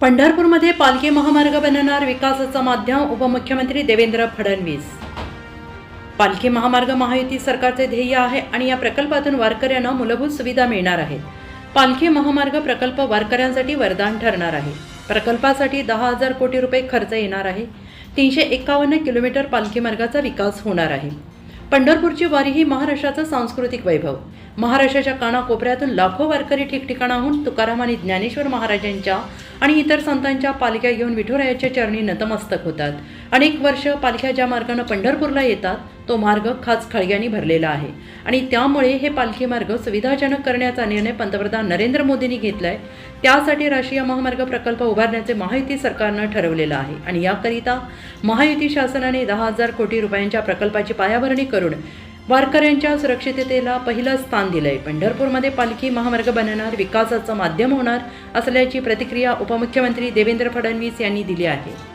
पंढरपूरमध्ये पालखी महामार्ग बनणार विकासाचं माध्यम उपमुख्यमंत्री देवेंद्र फडणवीस. पालखी महामार्ग महायुती सरकारचे ध्येय आहे आणि या प्रकल्पातून वारकऱ्यांना मूलभूत सुविधा मिळणार आहेत. पालखी महामार्ग प्रकल्प वारकऱ्यांसाठी वरदान ठरणार आहे. प्रकल्पासाठी दहा हजार कोटी रुपये खर्च येणार आहे. तीनशे एकावन्न किलोमीटर पालखी मार्गाचा विकास होणार आहे. पंढरपूरची वारी ही महाराष्ट्राचा सांस्कृतिक वैभव. महाराष्ट्राच्या कानाकोपऱ्यातून लाखो वारकरी ठिकठिकाणाहून तुकाराम आणि ज्ञानेश्वर महाराजांच्या आणि इतर संतांच्या पालख्या घेऊन विठुरायाच्या चरणी नतमस्तक होतात. अनेक वर्ष पालख्या ज्या मार्गानं पंढरपूरला येतात तो मार्ग खास खळग्यांनी भरलेला आहे. आणि त्यामुळे हे पालखी मार्ग सुविधाजनक करण्याचा निर्णय पंतप्रधान नरेंद्र मोदींनी घेतला आहे त्यासाठी राष्ट्रीय महामार्ग प्रकल्प उभारण्याचे महायुती सरकारनं ठरवलेलं आहे. आणि याकरिता महायुती शासनाने दहा हजार कोटी रुपयांच्या प्रकल्पाची पायाभरणी करून वारकऱ्यांच्या सुरक्षिततेला पहिलं स्थान दिलंय. पंढरपूरमध्ये पालखी महामार्ग बनणार विकासाचं माध्यम होणार असल्याची प्रतिक्रिया उपमुख्यमंत्री देवेंद्र फडणवीस यांनी दिली आहे.